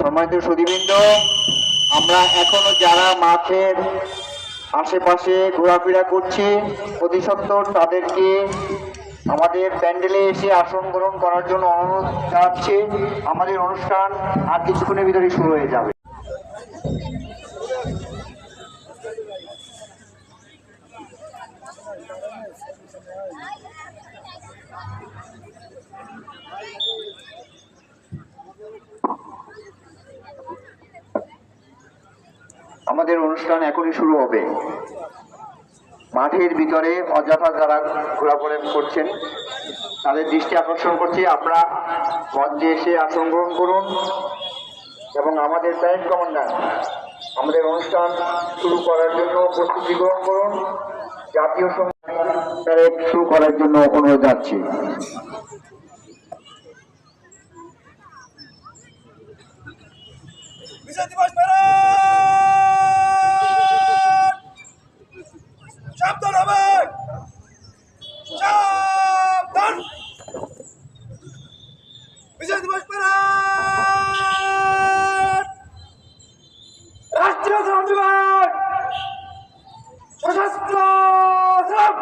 সম্মানিত সুদীবৃন্দ আমরা এখনও যারা মাঠের আশেপাশে ঘোরাফেরা করছি অতি সত্বর তাদেরকে আমাদের প্যান্ডেলে এসে আসন গ্রহণ করার জন্য অনুরোধ জানাচ্ছি। আমাদের অনুষ্ঠান আর কিছুক্ষণের ভিতরে শুরু হয়ে যাবে। আমাদের অনুষ্ঠান এখনই শুরু হবে। মাঠের ভিতরে অযথা যারা ঘোরাফেরা করছেন, তাদের দৃষ্টি আকর্ষণ করছি। আপনারা মঞ্চে এসে আসন গ্রহণ করুন এবং আমাদের ব্যান্ড কমান্ডার, আমাদের অনুষ্ঠান শুরু করার জন্য প্রস্তুতি গ্রহণ করুন। জাতীয় প্যারেড শুরু করার জন্য অনুরোধ যাচ্ছি বিজয় দিবস প্যারেড সাবধান হবে সাবধান বিজয় দিবস প্যারেড রাষ্ট্রীয় শ্রম দিবস সশস্ত্র শ্রম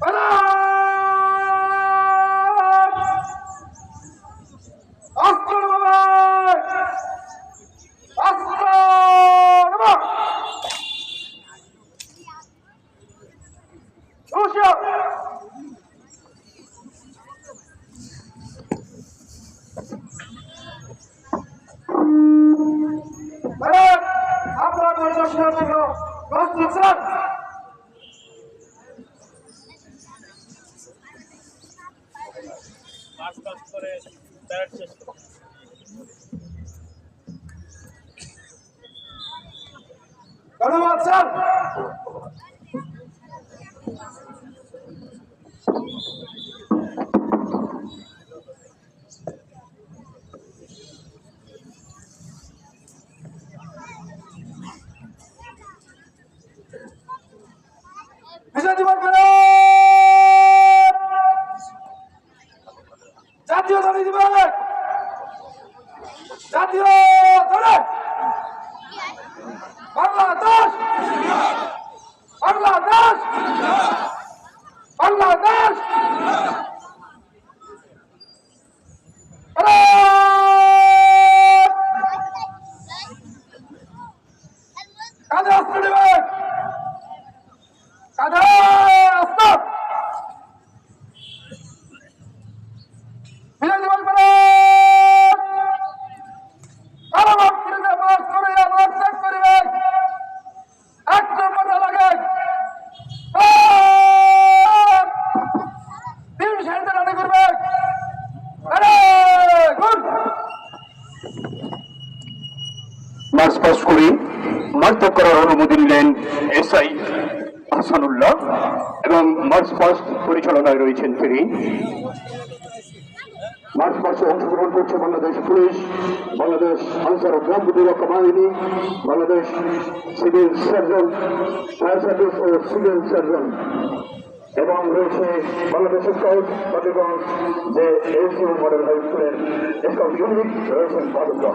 প্যারেড অস্ত্র নমাজ অস্ত্র নমাজ সুশীল প্যারেড আপনার পরিদর্শনের জন্য প্রস্তুত স্যার ধন্যবাদ স্যার। জাতীয় দাবি দিবস জাতীয় দাবি বাংলাদেশ। বাংলাদেশ। বাংলাদেশ। প্যারেড! কাঁধে মার্চ পাস করে। ত্যাগ করার অনুমতি নিলেন এসআই হাসানুল্লাহ এবং মার্চ পাস্ট পরিচালনায় রয়েছেন তিনি। মার্চ পাস্টে অংশগ্রহণ করছে বাংলাদেশ পুলিশ, বাংলাদেশ আনসার ও গ্রাম প্রতিরক্ষা বাহিনী, Bangladesh civil surgeon, fire service ও সিভিল সার্জন। এবং রয়েছে বাংলাদেশ স্কাউট বাকিগঞ্জ যে এসিও মডেল হাই স্কুলের স্কাউট ইউনিট, রয়েছেন বাদুল্লাহ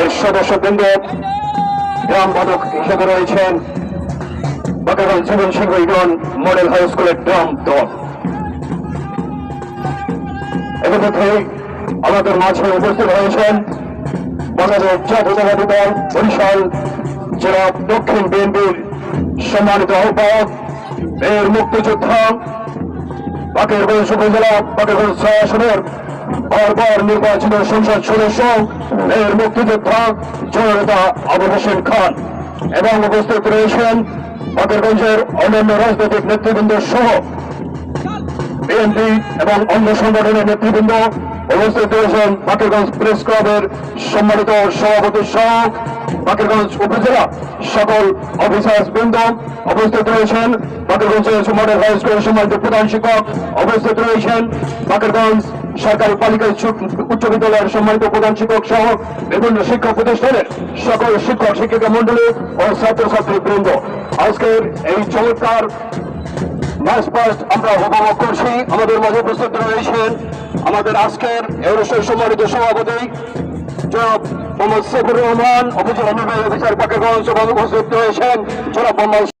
এর সদস্যবৃন্দ, গ্রাম পদক হিসেবে রয়েছেন Bakerganj Jibon Singha Eden model high স্কুলের ড্রাম দল এর মধ্যে আমাদের মাঝে উপস্থিত হয়েছেন বাংলাদেশ জাতীয়তাবাদী দল, বরিশাল জেলা দক্ষিণ বিএনপির সম্মানিত আহ্বায়ক এর মুক্তিযোদ্ধা বাকেরগঞ্জ উপজেলা বাকেরগঞ্জ আসনের বারবার নির্বাচিত সংসদ সদস্য এর মুক্তিযোদ্ধা জননেতা আবু হোসেন খান এবং উপস্থিত রয়েছেন বাকেরগঞ্জের অন্যান্য রাজনৈতিক নেতৃবৃন্দ সহ বিএনপি এবং অন্য সংগঠনের নেতৃবৃন্দ উপস্থিত রয়েছেন বাকেরগঞ্জ প্রেস ক্লাবের সম্মানিত সভাপতি সহ বাকেরগঞ্জ উপজেলা সকল অফিসার্স বৃন্দ উপস্থিত রয়েছেন বাকেরগঞ্জের মডেল হাই স্কুলের সম্মানিত প্রধান শিক্ষক উপস্থিত রয়েছেন বাকেরগঞ্জ সরকারি বালিকা উচ্চ- বিদ্যালয়ের সম্মানিত প্রধান শিক্ষক সহ বিভিন্ন শিক্ষা প্রতিষ্ঠানের সকল শিক্ষক, শিক্ষিকা মন্ডলী ও ছাত্রছাত্রী বৃন্দ, আজকের এই চমৎকার আমরা উপভোগ করছি। আমাদের মাঝে উপস্থিত রয়েছেন আমাদের আজকের এই সম্মানিত সভাপতি জনাব মোহাম্মদ সফির রহমান উপজেলা নির্বাহী অফিসার পাকেগঞ্জ উপস্থিত রয়েছেন, জনাব মোহাম্মদ